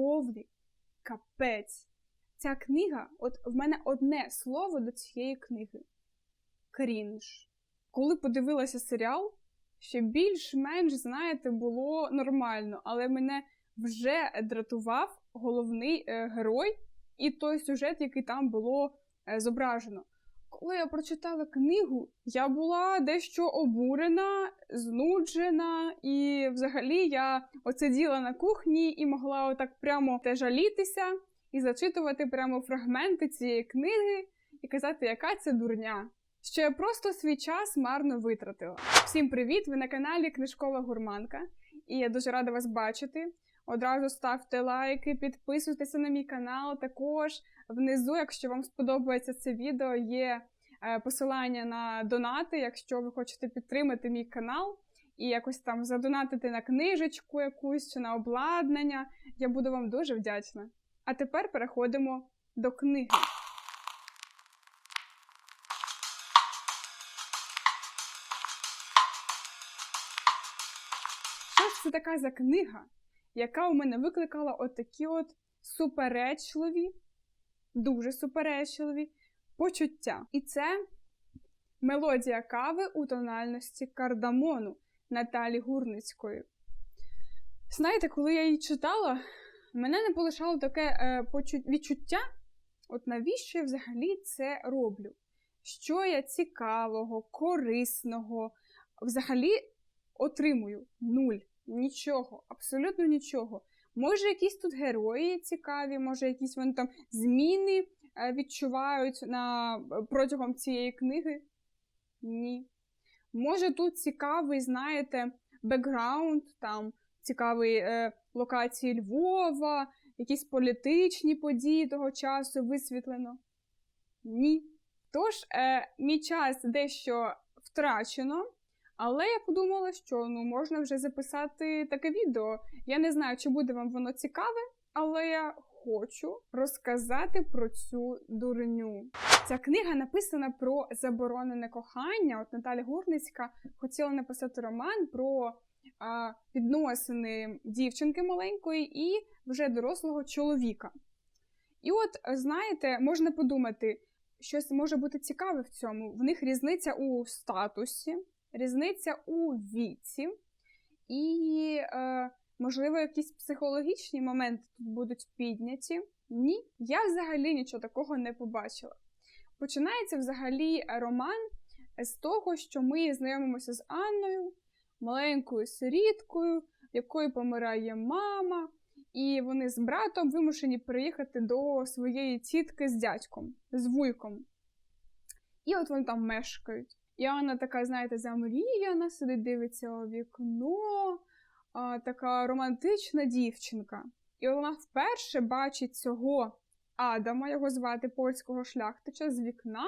повний капець. Ця книга, от в мене одне слово до цієї книги крінж. Коли подивилася серіал, ще більш-менш, знаєте, було нормально, але мене вже дратував головний е, герой і той сюжет, який там було е, зображено. Коли я прочитала книгу, я була дещо обурена, знуджена, і взагалі я оциділа на кухні і могла отак прямо те жалітися і зачитувати прямо фрагменти цієї книги і казати, яка це дурня. Що я просто свій час марно витратила. Всім привіт! Ви на каналі Книжкова Гурманка, і я дуже рада вас бачити. Одразу ставте лайки, підписуйтеся на мій канал. Також внизу, якщо вам сподобається це відео, є е, посилання на донати, якщо ви хочете підтримати мій канал і якось там задонатити на книжечку якусь чи на обладнання. Я буду вам дуже вдячна. А тепер переходимо до книги. Що це така за книга, яка у мене викликала отакі от суперечливі, дуже суперечливі почуття. І це мелодія кави у тональності кардамону Наталі Гурницької. Знаєте, коли я її читала, мене не полишало таке е, відчуття, от навіщо я взагалі це роблю? Що я цікавого, корисного взагалі отримую? Нуль. Нічого, абсолютно нічого. Може, якісь тут герої цікаві, може, якісь вони там зміни е, відчувають на, протягом цієї книги? Ні. Може, тут цікавий, знаєте, бекграунд, там цікаві е, локації Львова, якісь політичні події того часу висвітлено? Ні. Тож, е, мій час дещо втрачено. Але я подумала, що ну можна вже записати таке відео. Я не знаю, чи буде вам воно цікаве, але я хочу розказати про цю дурню. Ця книга написана про заборонене кохання. От Наталя Гурницька хотіла написати роман про а, відносини дівчинки маленької і вже дорослого чоловіка. І от, знаєте, можна подумати, щось може бути цікаве в цьому. В них різниця у статусі різниця у віці, і, е, можливо, якісь психологічні моменти тут будуть підняті. Ні, я взагалі нічого такого не побачила. Починається взагалі роман з того, що ми знайомимося з Анною, маленькою сиріткою, в якої помирає мама, і вони з братом вимушені приїхати до своєї тітки з дядьком, з вуйком. І от вони там мешкають. І Анна така, знаєте, замріяна, сидить, дивиться у вікно, а, така романтична дівчинка. І вона вперше бачить цього Адама, його звати польського шляхтича, з вікна.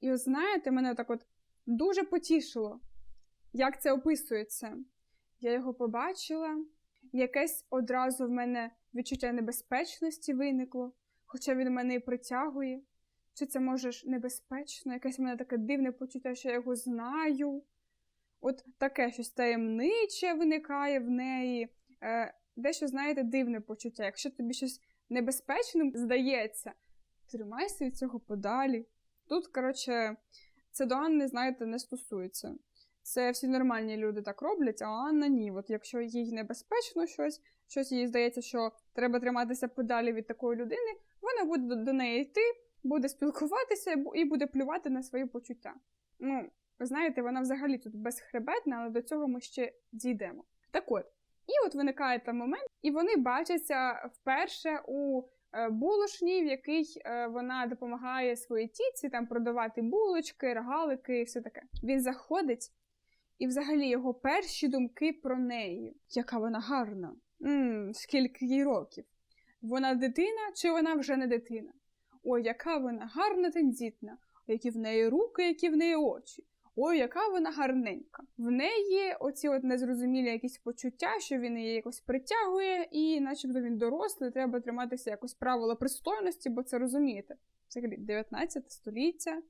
І, от, знаєте, мене так от дуже потішило, як це описується. Я його побачила, якесь одразу в мене відчуття небезпечності виникло, хоча він мене і притягує. Чи це може ж небезпечно? Якесь в мене таке дивне почуття, що я його знаю. От таке щось таємниче виникає в неї. Е, Дещо, знаєте, дивне почуття. Якщо тобі щось небезпечним здається, тримайся від цього подалі. Тут, коротше, це до Анни, знаєте, не стосується. Це всі нормальні люди так роблять, а Анна ні. От якщо їй небезпечно щось, щось їй здається, що треба триматися подалі від такої людини, вона буде до, неї йти буде спілкуватися і буде плювати на свої почуття. Ну, ви знаєте, вона взагалі тут безхребетна, але до цього ми ще дійдемо. Так от, і от виникає там момент, і вони бачаться вперше у е, булочній, в якій е, вона допомагає своїй тітці там продавати булочки, рогалики і все таке. Він заходить, і взагалі його перші думки про неї. Яка вона гарна, М, скільки їй років. Вона дитина чи вона вже не дитина? Ой, яка вона гарна тендітна, які в неї руки, які в неї очі. Ой, яка вона гарненька. В неї оці от незрозумілі якісь почуття, що він її якось притягує, і начебто він дорослий, треба триматися якось правила пристойності, бо це розумієте. Взагалі 19 століття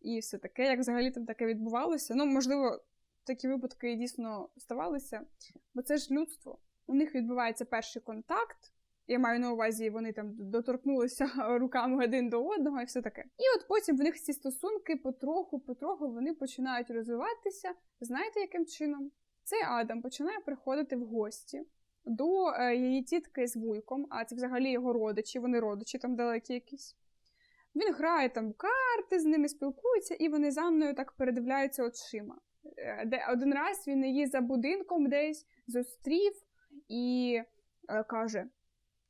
і все таке, як взагалі там таке відбувалося. Ну, можливо, такі випадки дійсно ставалися, бо це ж людство. У них відбувається перший контакт, Я маю на увазі, вони там доторкнулися руками один до одного і все таке. І от потім в них ці стосунки потроху, потроху вони починають розвиватися. Знаєте, яким чином? Цей Адам починає приходити в гості до е, її тітки з вуйком, а це взагалі його родичі, вони родичі там далекі якісь. Він грає там карти, з ними спілкується, і вони за мною так передивляються очима. Е, Де один раз він її за будинком десь зустрів і е, каже: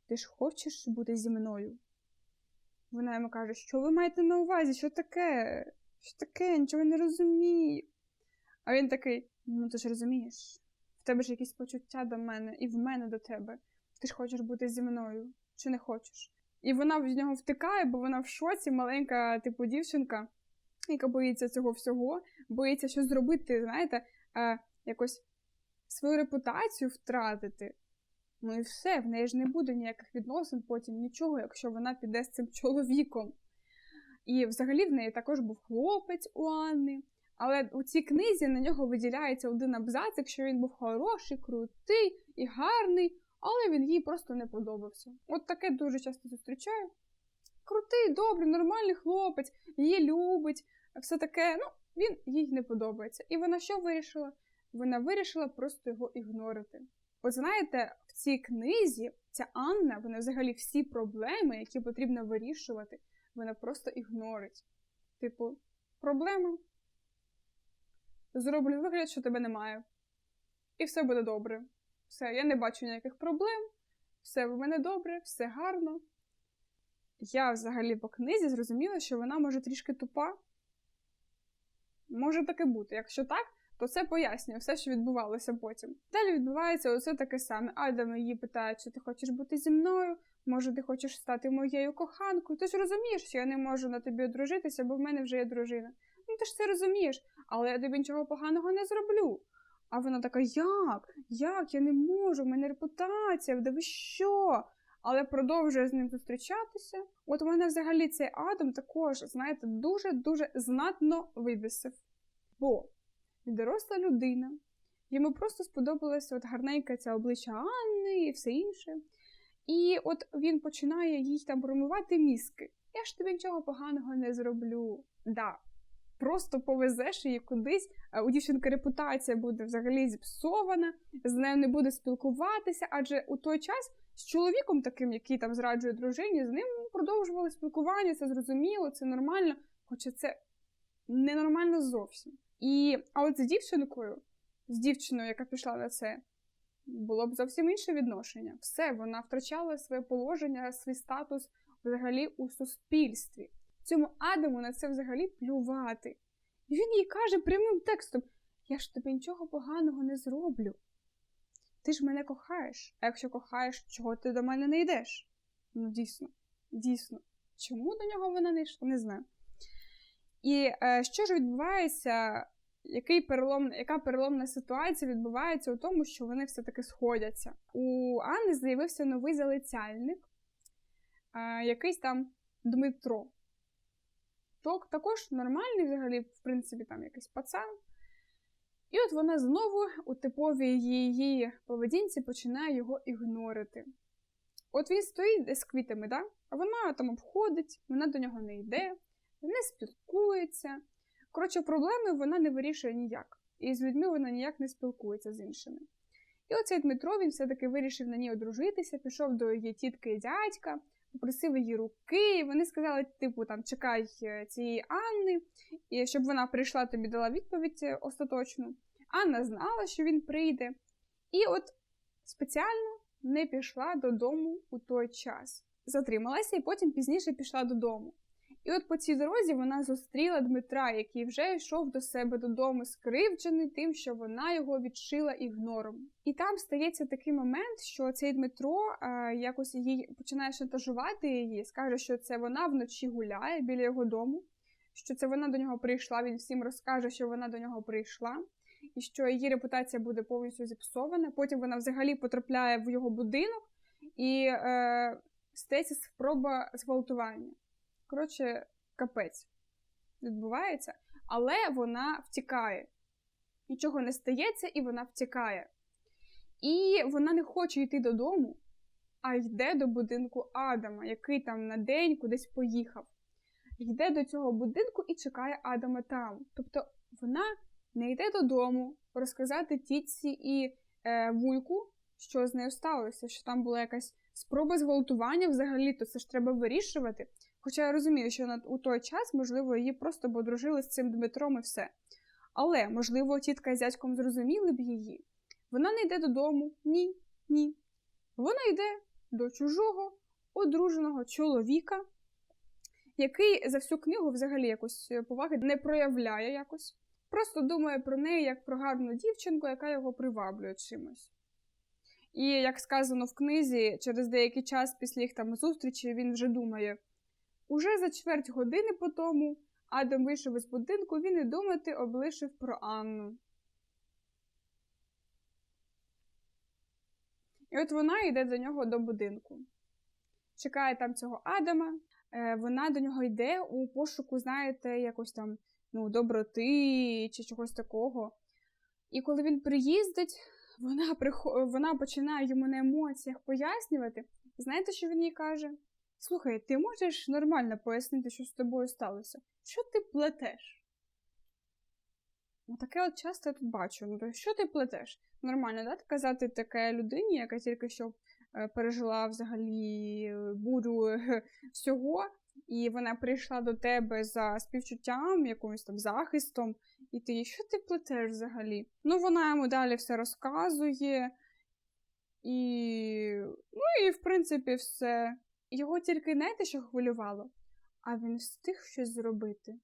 Ти ж хочеш бути зі мною? Вона йому каже, що ви маєте на увазі? Що таке? Що таке? Нічого не розумію. А він такий: ну ти ж розумієш, в тебе ж якісь почуття до мене, і в мене до тебе. Ти ж хочеш бути зі мною, чи не хочеш? І вона від нього втикає, бо вона в шоці, маленька, типу, дівчинка, яка боїться цього всього, боїться щось зробити, знаєте, е, якось свою репутацію втратити. Ну і все, в неї ж не буде ніяких відносин потім, нічого, якщо вона піде з цим чоловіком. І взагалі в неї також був хлопець у Анни. Але у цій книзі на нього виділяється один абзац, якщо він був хороший, крутий і гарний, але він їй просто не подобався. От таке дуже часто зустрічаю. Крутий, добрий, нормальний хлопець, її любить, все таке, ну, він їй не подобається. І вона що вирішила? Вона вирішила просто його ігнорити. От знаєте, в цій книзі ця Анна, вона взагалі всі проблеми, які потрібно вирішувати, вона просто ігнорить. Типу, проблема. Зроблю вигляд, що тебе немає. І все буде добре. Все, я не бачу ніяких проблем, все в мене добре, все гарно. Я взагалі по книзі зрозуміла, що вона може трішки тупа. Може таке бути. Якщо так, то це пояснює все, що відбувалося потім. Далі відбувається оце таке саме. Адам її питає, чи ти хочеш бути зі мною, може, ти хочеш стати моєю коханкою. Ти ж розумієш, що я не можу на тобі одружитися, бо в мене вже є дружина. Ну ти ж це розумієш, але я тобі нічого поганого не зроблю. А вона така: як? Як? Я не можу, в мене репутація, да ви що? Але продовжує з ним зустрічатися. От у мене взагалі цей Адам також, знаєте, дуже-дуже знатно вибісив. Бо він доросла людина, йому просто сподобалося от гарненьке це обличчя Анни і все інше. І от він починає їй там промивати мізки. Я ж тобі нічого поганого не зроблю. Да, просто повезеш її кудись, у дівчинки репутація буде взагалі зіпсована, з нею не буде спілкуватися, адже у той час з чоловіком, таким, який там зраджує дружині, з ним продовжували спілкування, це зрозуміло, це нормально, хоча це ненормально зовсім. І а от з дівчинкою, з дівчиною, яка пішла на це, було б зовсім інше відношення. Все, вона втрачала своє положення, свій статус взагалі у суспільстві. Цьому Адаму на це взагалі плювати. І він їй каже прямим текстом: Я ж тобі нічого поганого не зроблю. Ти ж мене кохаєш, а якщо кохаєш, чого ти до мене не йдеш? Ну, дійсно, дійсно. Чому до нього вона не йшла, не знаю. І е, що ж відбувається, який перелом, яка переломна ситуація відбувається у тому, що вони все-таки сходяться? У Анни з'явився новий залицяльник, е, якийсь там Дмитро. Ток також нормальний, взагалі, в принципі, там якийсь пацан. І от вона знову у типовій її поведінці починає його ігнорити. От він стоїть з квітами, да? а вона там обходить, вона до нього не йде, не спілкується. Коротше, проблеми вона не вирішує ніяк. І з людьми вона ніяк не спілкується з іншими. І оцей Дмитро він все-таки вирішив на ній одружитися, пішов до її тітки і дядька, попросив її руки, і вони сказали, типу, там, чекай цієї Анни, і щоб вона прийшла, тобі дала відповідь остаточну. Анна знала, що він прийде, і от спеціально не пішла додому у той час. Затрималася і потім пізніше пішла додому. І от по цій дорозі вона зустріла Дмитра, який вже йшов до себе додому, скривджений тим, що вона його відшила ігнором. І там стається такий момент, що цей Дмитро а, якось їй починає шантажувати її, скаже, що це вона вночі гуляє біля його дому, що це вона до нього прийшла. Він всім розкаже, що вона до нього прийшла, і що її репутація буде повністю зіпсована. Потім вона взагалі потрапляє в його будинок і е, стається спроба зґвалтування. Коротше, капець відбувається, але вона втікає. Нічого не стається, і вона втікає. І вона не хоче йти додому, а йде до будинку Адама, який там на день кудись поїхав. Йде до цього будинку і чекає Адама там. Тобто вона не йде додому розказати тітці і е, вуйку, що з нею сталося, що там була якась спроба зґвалтування взагалі, то це ж треба вирішувати. Хоча я розумію, що на у той час, можливо, її просто б одружили з цим Дмитром і все. Але, можливо, тітка з дядьком зрозуміли б її. Вона не йде додому. Ні, ні. Вона йде до чужого одруженого чоловіка, який за всю книгу взагалі якось поваги не проявляє якось. Просто думає про неї як про гарну дівчинку, яка його приваблює чимось. І, як сказано в книзі, через деякий час після їх там зустрічі він вже думає: уже за чверть години по тому Адам вийшов із будинку, він і думати облишив про Анну. І от вона йде до нього до будинку. Чекає там цього Адама, е, вона до нього йде у пошуку, знаєте, якось там ну, доброти чи чогось такого. І коли він приїздить, вона прихо... вона починає йому на емоціях пояснювати. Знаєте, що він їй каже? Слухай, ти можеш нормально пояснити, що з тобою сталося? Що ти плетеш? Ну, таке от часто я тут бачу. Ну, то що ти плетеш? Нормально, да? Казати таке людині, яка тільки що е, пережила взагалі е, бурю е, всього, і вона прийшла до тебе за співчуттям, якимось там захистом, і ти що ти плетеш взагалі? Ну, вона йому далі все розказує, і, ну, і в принципі, все. Його тільки знаєте, що хвилювало, а він встиг щось зробити.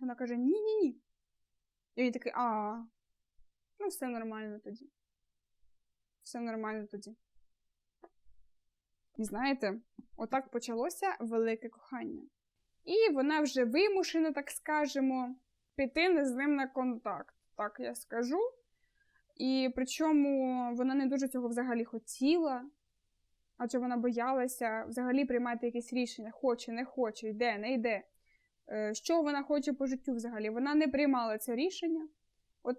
Вона каже: ні-ні-ні. І він такий, а, ну, все нормально тоді. Все нормально тоді. І знаєте, отак почалося велике кохання. І вона вже вимушена, так скажемо, піти з ним на контакт, так я скажу. І причому вона не дуже цього взагалі хотіла, адже вона боялася взагалі приймати якісь рішення, хоче, не хоче, йде, не йде. Е, що вона хоче по життю взагалі? Вона не приймала це рішення. От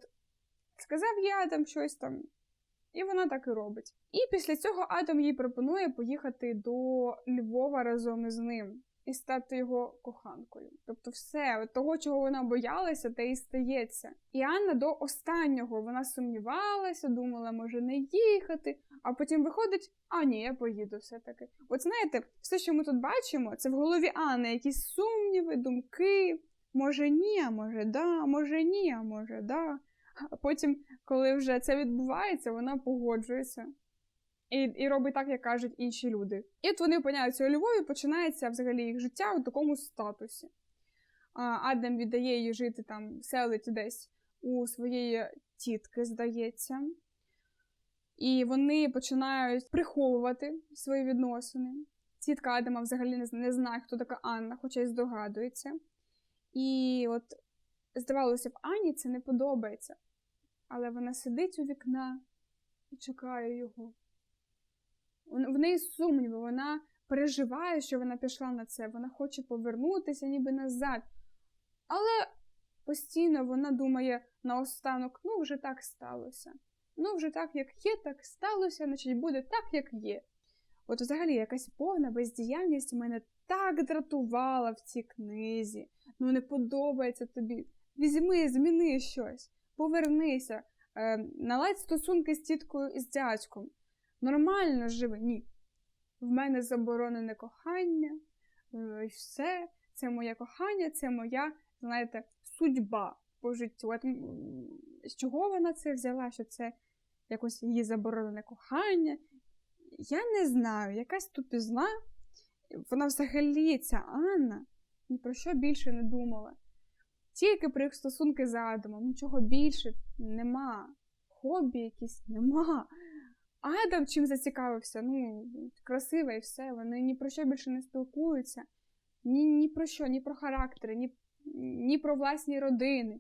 сказав я там щось там, і вона так і робить. І після цього Адам їй пропонує поїхати до Львова разом із ним і стати його коханкою. Тобто, все того, чого вона боялася, те і стається. І Анна до останнього вона сумнівалася, думала, може не їхати, а потім виходить: а ні, я поїду все-таки. От знаєте, все, що ми тут бачимо, це в голові Анни якісь сумніви, думки. Може ні, а може да, може ні, а може да. А потім, коли вже це відбувається, вона погоджується і і робить так, як кажуть інші люди. І от вони опиняються у Львові, починається взагалі їх життя у такому статусі. Адам віддає її жити там, селить десь у своєї тітки, здається. І вони починають приховувати свої відносини. Тітка Адама взагалі не, знає, хто така Анна, хоча й здогадується. І от, здавалося б, Ані це не подобається. Але вона сидить у вікна і чекає його. В неї сумніви, вона переживає, що вона пішла на це, вона хоче повернутися ніби назад. Але постійно вона думає наостанок: ну, вже так сталося. Ну, вже так, як є, так сталося, значить буде так, як є. От, взагалі, якась повна бездіяльність мене так дратувала в цій книзі. Ну, не подобається тобі. Візьми, зміни щось, повернися, е, наладь стосунки з тіткою і з дядьком. Нормально живи. Ні. В мене заборонене кохання, е, і все, це моє кохання, це моя, знаєте, судьба по життю. От, з чого вона це взяла? Що це якось її заборонене кохання? Я не знаю, якась тупізна. Вона взагалі ця Анна ні про що більше не думала. Тільки про їх стосунки з Адамом, нічого більше нема. Хобі якісь нема. Адам чим зацікавився, ну, красива і все. Вони ні про що більше не спілкуються, ні ні про що, ні про характери, ні, ні про власні родини.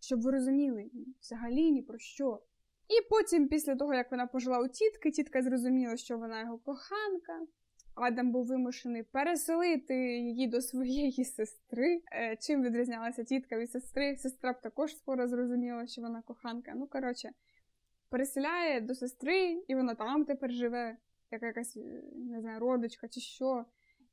Щоб ви розуміли, взагалі ні про що. І потім, після того, як вона пожила у тітки, тітка зрозуміла, що вона його коханка. Адам був вимушений переселити її до своєї сестри. Е, чим відрізнялася тітка від сестри? Сестра б також скоро зрозуміла, що вона коханка. Ну, коротше, переселяє до сестри, і вона там тепер живе. як якась е, не знаю, родичка чи що.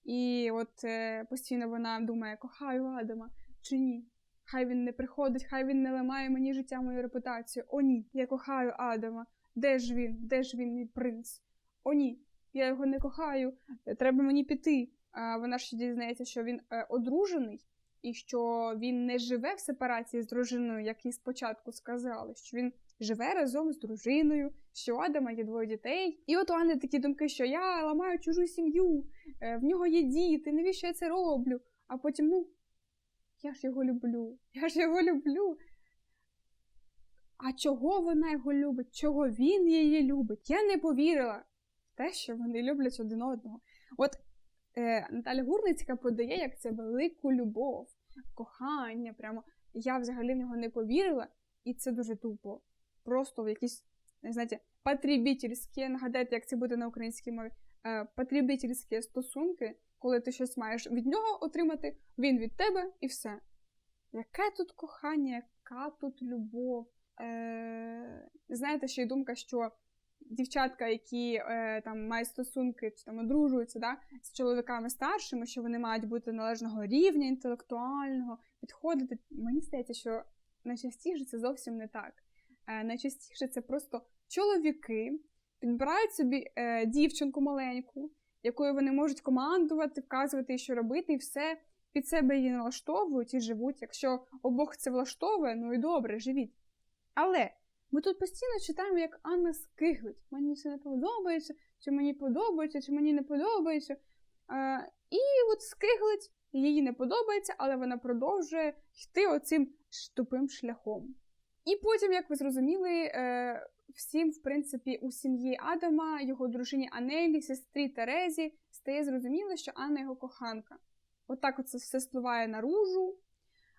І от е, постійно вона думає, кохаю Адама чи ні. Хай він не приходить, хай він не ламає мені життя, мою репутацію. О, ні, я кохаю Адама. Де ж він? Де ж він, мій принц? О, ні, я його не кохаю, треба мені піти. А вона ще дізнається, що він е, одружений, і що він не живе в сепарації з дружиною, як їй спочатку сказали, що він живе разом з дружиною, що Адама є двоє дітей. І от у Анни такі думки, що я ламаю чужу сім'ю, е, в нього є діти, навіщо я це роблю? А потім, ну, я ж його люблю, я ж його люблю. А чого вона його любить? Чого він її любить? Я не повірила в те, що вони люблять один одного. От е, Наталя Гурницька подає, як це велику любов, кохання. Прямо я взагалі в нього не повірила, і це дуже тупо. Просто в якісь, не знаєте, потребительські, нагадайте, як це буде на українській мові, е, потребительські стосунки, коли ти щось маєш від нього отримати, він від тебе і все. Яке тут кохання, яка тут любов? Е, Знаєте, ще й думка, що дівчатка, які е, там мають стосунки чи там одружуються да, з чоловіками старшими, що вони мають бути належного рівня інтелектуального, підходити. Мені здається, що найчастіше це зовсім не так. Е, найчастіше це просто чоловіки підбирають собі е, дівчинку маленьку, якою вони можуть командувати, вказувати, що робити, і все під себе її налаштовують і живуть. Якщо обох це влаштовує, ну і добре, живіть. Але ми тут постійно читаємо, як Анна скиглить. Мені це не подобається, чи мені подобається, чи мені не подобається. Е, і от скиглить, їй не подобається, але вона продовжує йти оцим тупим шляхом. І потім, як ви зрозуміли, е, всім, в принципі, у сім'ї Адама, його дружині Анелі, сестрі Терезі, стає зрозуміло, що Анна його коханка. Отак от це все спливає наружу.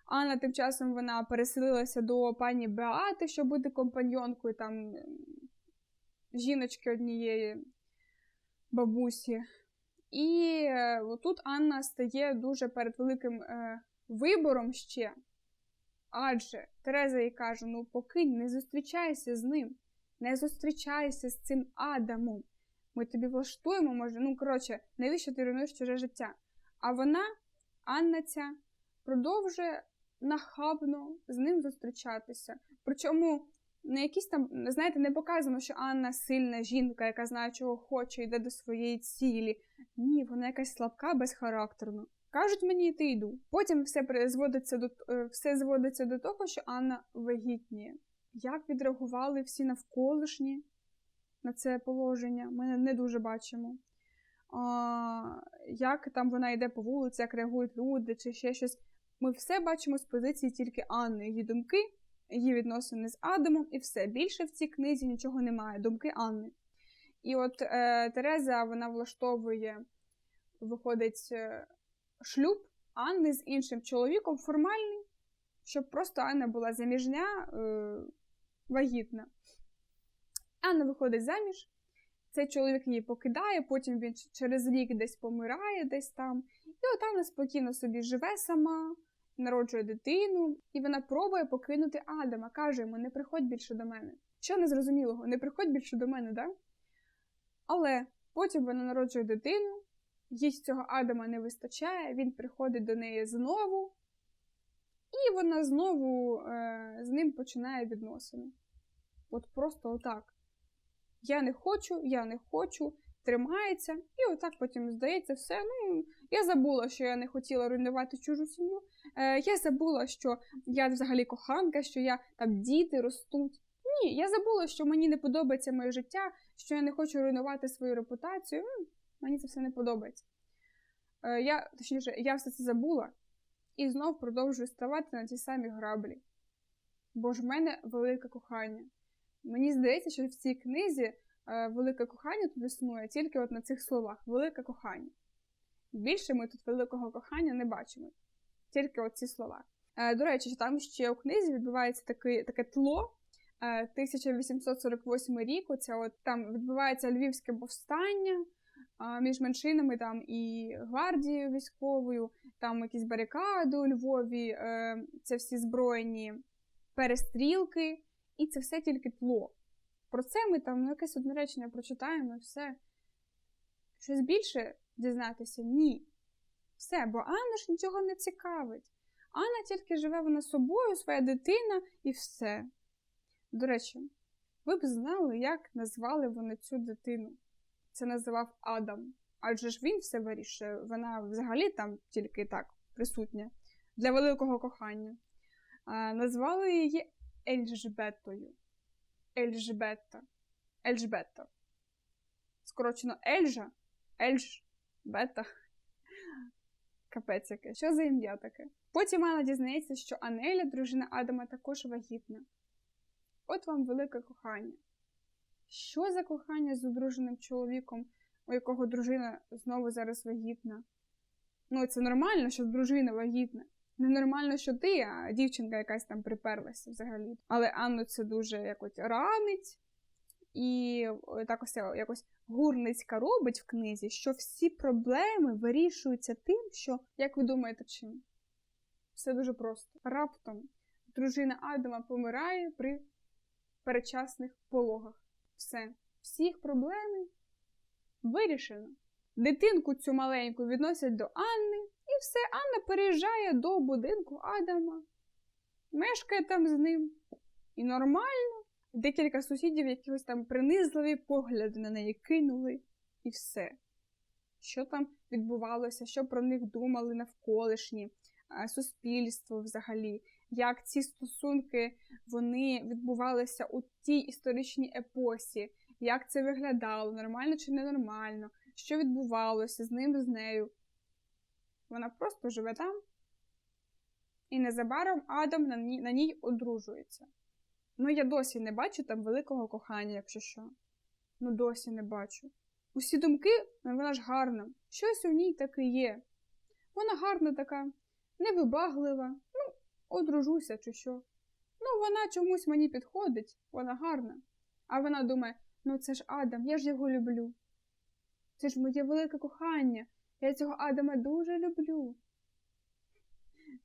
Анна тим часом вона переселилася до пані Беати, щоб бути компаньонкою там жіночки однієї бабусі. І е, тут Анна стає дуже перед великим е, вибором ще. Адже Тереза їй каже: ну покинь, не зустрічайся з ним, не зустрічайся з цим Адамом. Ми тобі влаштуємо, може, ну коротше, навіщо ти руйнуєш чуже життя? А вона, Анна ця, продовжує нахабно з ним зустрічатися. Причому не якісь там, знаєте, не показано, що Анна сильна жінка, яка знає, чого хоче, йде до своєї цілі. Ні, вона якась слабка, безхарактерна. Кажуть мені, йти йду. Потім все зводиться до все зводиться до того, що Анна вагітніє. Як відреагували всі навколишні на це положення, ми не дуже бачимо. А, Як там вона йде по вулиці, як реагують люди, чи ще щось. Ми все бачимо з позиції тільки Анни, її думки, її відносини з Адамом, і все. Більше в цій книзі нічого немає. Думки Анни. І от е, Тереза вона влаштовує, виходить, е, шлюб Анни з іншим чоловіком формальний, щоб просто Анна була заміжня, е, вагітна. Анна виходить заміж. Цей чоловік її покидає, потім він через рік десь помирає, десь там. І от Анна спокійно собі живе сама, народжує дитину, і вона пробує покинути Адама. Каже йому: не приходь більше до мене. Що незрозумілого, не приходь більше до мене, да? Але потім вона народжує дитину, їй цього Адама не вистачає, він приходить до неї знову, і вона знову е, з ним починає відносини. От просто отак. Я не хочу, я не хочу, тримається, і отак потім здається все. Ну, я забула, що я не хотіла руйнувати чужу сім'ю. Е, Я забула, що я взагалі коханка, що я там діти ростуть. Ні, я забула, що мені не подобається моє життя, що я не хочу руйнувати свою репутацію. Мені це все не подобається. Е, Я, точніше, я все це забула і знов продовжую ставати на ті самі граблі. Бо ж в мене велике кохання. Мені здається, що в цій книзі е, велике кохання тут існує тільки от на цих словах велике кохання. Більше ми тут великого кохання не бачимо, тільки от ці слова. Е, До речі, там ще у книзі відбувається таке, таке тло. Е, 1848 рік, оця от там відбувається львівське повстання між меншинами там і гвардією військовою, там якісь барикади у Львові, е, це всі збройні перестрілки. І це все тільки тло. Про це ми там ну, якесь одне речення прочитаємо і все. Щось більше дізнатися? Ні. Все, бо Анна ж нічого не цікавить. Анна тільки живе вона собою, своя дитина і все. До речі, ви б знали, як назвали вони цю дитину. Це називав Адам. Адже ж він все вирішує. Вона взагалі там тільки так присутня для великого кохання. А, назвали її Ельжбетою. Ельжбета. Ельжбета. Скорочено Ельжа. Ельжбета. Капець яке. Що за ім'я таке? Потім Анна дізнається, що Анеля, дружина Адама, також вагітна. От вам велике кохання. Що за кохання з одруженим чоловіком, у якого дружина знову зараз вагітна? Ну, це нормально, що дружина вагітна. Ненормально, що ти, а дівчинка якась там приперлася взагалі. Але Анну це дуже якось ранить. І так ось якось Гурницька робить в книзі, що всі проблеми вирішуються тим, що, як ви думаєте, чим? Все дуже просто. Раптом дружина Адама помирає при передчасних пологах. Все. Всіх проблеми вирішено. Дитинку цю маленьку відносять до Анни, і все, Анна переїжджає до будинку Адама, мешкає там з ним. І нормально. Декілька сусідів якихось там принизливі погляди на неї кинули, і все. Що там відбувалося, що про них думали навколишні, суспільство взагалі, як ці стосунки вони відбувалися у тій історичній епосі, як це виглядало, нормально чи ненормально, що відбувалося з ним, з нею. Вона просто живе там, і незабаром Адам на ній, на ній одружується. Ну, я досі не бачу там великого кохання, якщо що. Ну, досі не бачу. Усі думки, ну, вона ж гарна. Щось у ній таке є. Вона гарна така, невибаглива. Одружуся, чи що. Ну, вона чомусь мені підходить, вона гарна. А вона думає: ну це ж Адам, я ж його люблю. Це ж моє велике кохання. Я цього Адама дуже люблю.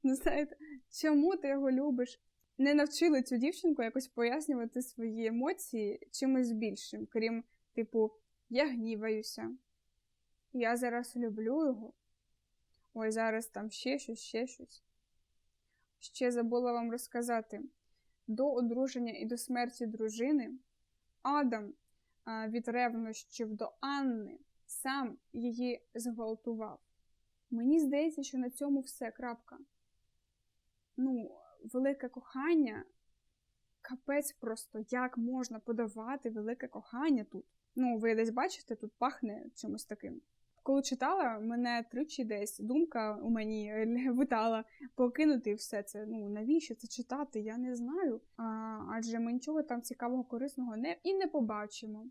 Ну, знаєте, чому ти його любиш? Не навчили цю дівчинку якось пояснювати свої емоції чимось більшим, крім, типу, я гніваюся, я зараз люблю його. Ой, зараз там ще щось, ще щось. Ще забула вам розказати: до одруження і до смерті дружини Адам від ревнощів до Анни сам її зґвалтував. Мені здається, що на цьому все крапка. Ну, велике кохання, капець просто, як можна подавати велике кохання тут. Ну, ви десь бачите, тут пахне чимось таким. Коли читала, мене тричі десь думка у мені витала покинути все це. Ну навіщо це читати? Я не знаю. А, Адже ми нічого там цікавого, корисного не і не побачимо.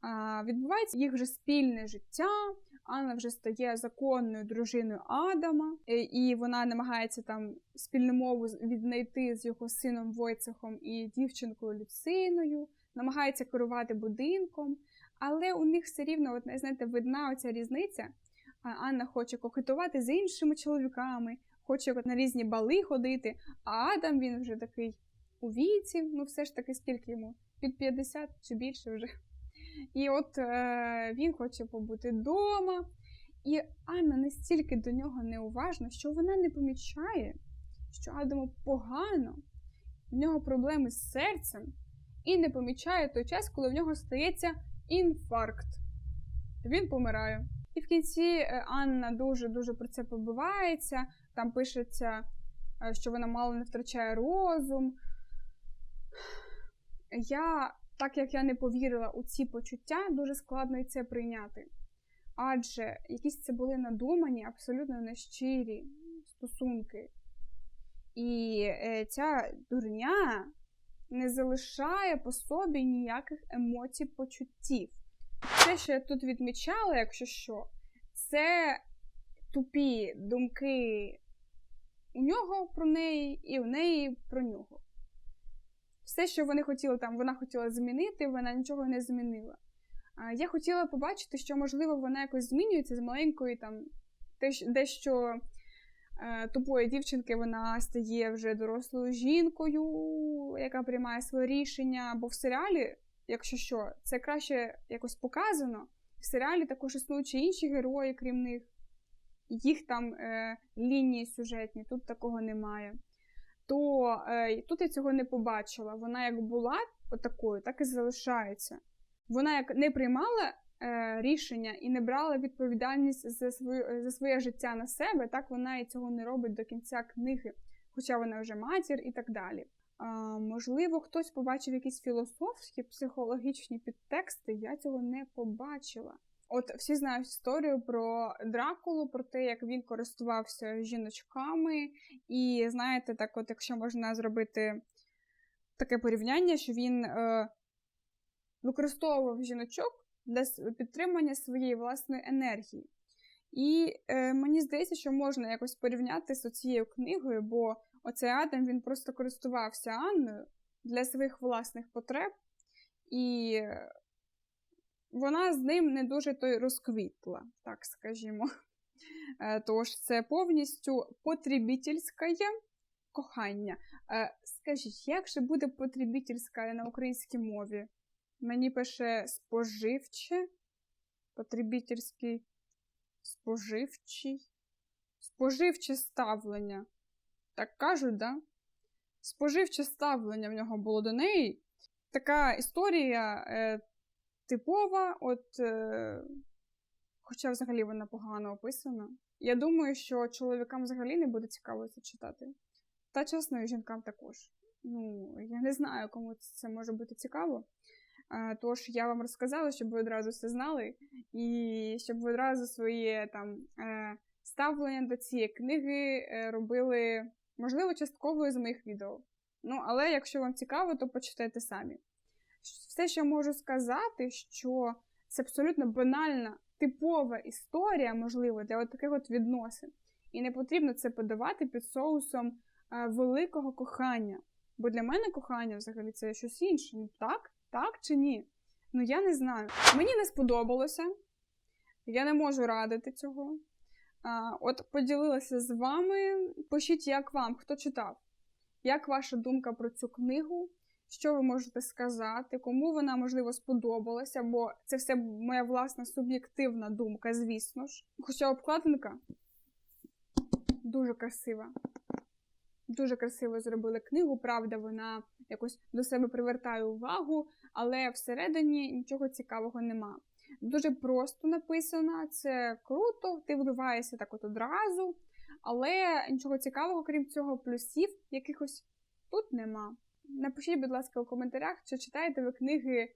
А, Відбувається їх вже спільне життя. Анна вже стає законною дружиною Адама, е, і вона намагається там спільну мову віднайти з його сином Войцехом і дівчинкою Люциною, намагається керувати будинком. Але у них все рівно, от, знаєте, видна оця різниця. Анна хоче кокетувати з іншими чоловіками, хоче на різні бали ходити, а Адам він вже такий у віці, ну все ж таки, скільки йому? Під 50 чи більше вже. І от е, він хоче побути вдома. І Анна настільки до нього неуважна, що вона не помічає, що Адаму погано, в нього проблеми з серцем, і не помічає той час, коли в нього стається інфаркт. Він помирає. І в кінці е, Анна дуже-дуже про це побивається. Там пишеться, е, що вона мало не втрачає розум. Я, так як я не повірила у ці почуття, дуже складно і це прийняти. Адже якісь це були надумані, абсолютно нещирі стосунки. І е, ця дурня не залишає по собі ніяких емоцій, почуттів. Те, що я тут відмічала, якщо що, це тупі думки у нього про неї і в неї про нього. Все, що вони хотіли там, вона хотіла змінити, вона нічого не змінила. Я хотіла побачити, що, можливо, вона якось змінюється з маленької там дещо тупої дівчинки вона стає вже дорослою жінкою, яка приймає своє рішення. Бо в серіалі, якщо що, це краще якось показано. в серіалі також існують інші герої, крім них. Їх там е, лінії сюжетні, тут такого немає. То е, тут я цього не побачила. Вона як була отакою, так і залишається. Вона як не приймала е, рішення і не брала відповідальність за свою за своє життя на себе, так вона і цього не робить до кінця книги, хоча вона вже матір і так далі. Можливо, хтось побачив якісь філософські, психологічні підтексти, я цього не побачила. От всі знають історію про Дракулу, про те, як він користувався жіночками, і знаєте, так, от якщо можна зробити таке порівняння, що він е, використовував жіночок для підтримання своєї власної енергії. І е, мені здається, що можна якось порівняти з цією книгою, бо оцей Адам він просто користувався Анною для своїх власних потреб, і вона з ним не дуже то й розквітла, так скажімо. Е, Тож це повністю потребітельське кохання. Е, Скажіть, як же буде потребітельське на українській мові? Мені пише споживче, потребітельський, споживчий, споживче ставлення. Так кажуть, да? Споживче ставлення в нього було до неї. Така історія е, типова, от, е, хоча взагалі вона погано описана. Я думаю, що чоловікам взагалі не буде цікаво це читати. Та чесно, і жінкам також. Ну, я не знаю, кому це може бути цікаво. Тож я вам розказала, щоб ви одразу все знали, і щоб ви одразу своє там е, ставлення до цієї книги е, робили, можливо, частково з моїх відео. Ну, але якщо вам цікаво, то почитайте самі. Все, що я можу сказати, що це абсолютно банальна, типова історія, можливо, для от таких от відносин. І не потрібно це подавати під соусом е, великого кохання. Бо для мене кохання взагалі це щось інше. Ну так, так чи ні? Ну я не знаю. Мені не сподобалося. Я не можу радити цього. А, от поділилася з вами. Пишіть, як вам, хто читав. Як ваша думка про цю книгу? Що ви можете сказати? Кому вона, можливо, сподобалася? Бо це все моя власна суб'єктивна думка, звісно ж. Хоча обкладинка дуже красива. Дуже красиво зробили книгу, правда, вона якось до себе привертає увагу, але всередині нічого цікавого нема. Дуже просто написана, це круто, ти вливаєшся так от одразу, але нічого цікавого, крім цього, плюсів якихось тут нема. Напишіть, будь ласка, у коментарях, чи читаєте ви книги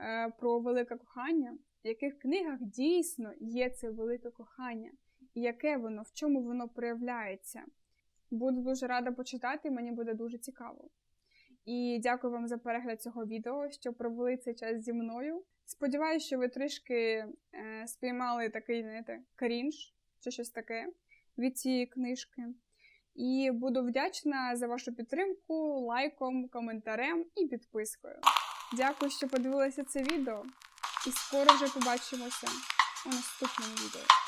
е, про велике кохання, в яких книгах дійсно є це велике кохання, і яке воно, в чому воно проявляється. Буду дуже рада почитати, мені буде дуже цікаво. І дякую вам за перегляд цього відео, що провели цей час зі мною. Сподіваюся, що ви трішки е, спіймали такий, знаєте, крінж чи щось таке від цієї книжки. І буду вдячна за вашу підтримку, лайком, коментарем і підпискою. Дякую, що подивилися це відео, і скоро вже побачимося у наступному відео.